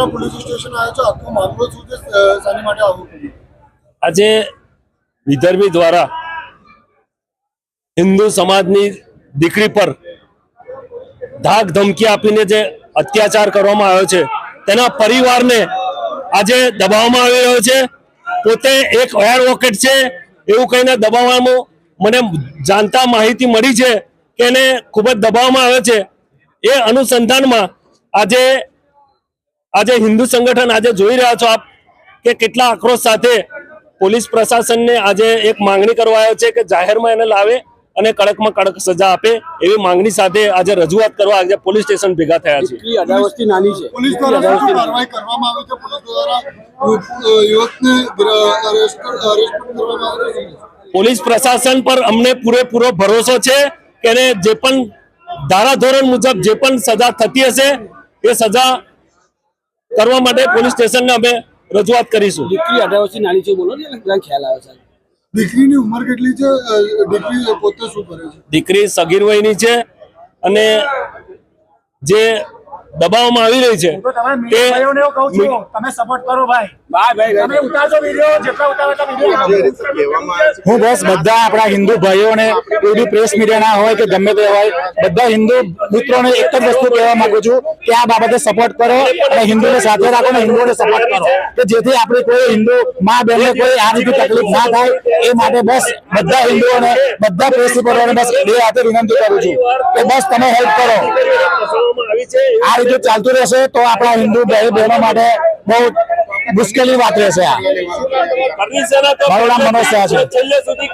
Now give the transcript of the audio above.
Bagasara police station આવ્યો છો? આખો મામલો શું છે? શાની માટે આવું? કર્યું આજે વિદર્ભી દ્વારા હિન્દુ સમાજની દીકરી પર ધાક ધમકી આપીને જે અત્યાચાર કરવામાં આવ્યો છે, તેના પરિવારને આજે દબાવવામાં આવી રહ્યો છે. પોતે એક એડવોકેટ છે, એવું કહીને દબાવવામાં મને જાણતા માહિતી મળી છે કે એને ખૂબ જ દબાવવામાં આવે છે. એ અનુસંધાનમાં આજે આજે હિન્દુ સંગઠન આજે જોઈ રહ્યા છો આપ કે કેટલા આક્રોશ સાથે પોલીસ પ્રશાસનને આજે એક માંગણી કરવા આવ્યો છે કે જાહેરમાં એને લાવે અને કડકમાં કડક સજા આપે એવી માંગણી સાથે આજે રજૂઆત કરવા આજે પોલીસ સ્ટેશન ભેગા થયા છે. નાની પોલીસ દ્વારા અઢાર શું વર્ષથી કાર્યવાહી કરવામાં આવી છે? પોલીસ દ્વારા યુવક- અ, યુવકને અરેસ્ટ અરેસ્ટ કરવામાં આવ્યો છે? પોલીસ પ્રશાસન પર અમને પૂરેપૂરો ભરોસો છે કે જે પણ ધારાધોરણ મુજબ જે પણ સજા થતી હશે એ સજા કરવા માટે પોલીસ સ્ટેશનને અમે રજૂઆત કરીશું. દીકરી અઢાર વર્ષથી નાની છે બોલો ને ખ્યાલ આવે છે દીકરીની ઉંમર કેટલી છે? દીકરી પોતે શું કરે છે? દીકરી સગીર વયની છે અને જે દબાવવામાં આવી રહી છે. તે ભાઈઓને એવું કહું છું તમે સપોર્ટ કરો ભાઈ. તમે ઉતારજો વીડિયો જેટલા ઉતારો હું બસ બધા આપણા હિન્દુ ભાઈઓને કોઈ બી પ્રેસ મીડિયાના હોય કે ગમે તે હોય બધા હિન્દુ મિત્રોને એક જ વસ્તુ કહેવા માંગુ છું કે આ બાબતે સપોર્ટ કરો અને હિન્દુને સાથે રાખો અને હિન્દુઓને સપોર્ટ કરો. કે જેથી આપણી કોઈ હિન્દુ મા બહેનને કોઈ આ રીતે તકલીફ ના થાય એ માટે બસ બધા હિન્દુઓને બધા પ્રેસ રિપોર્ટરોને બસ બે હાથે વિનંતી કરું છું કે બસ તમે હેલ્પ કરો. આ રીતે ચાલતું રહેશે તો આપણા હિન્દુ ભાઈ બહેનો માટે બહુ મુશ્કેલી વાત રહેશે આ મારું નામ મનોજ શાહ છે. છેલ્લે સુધી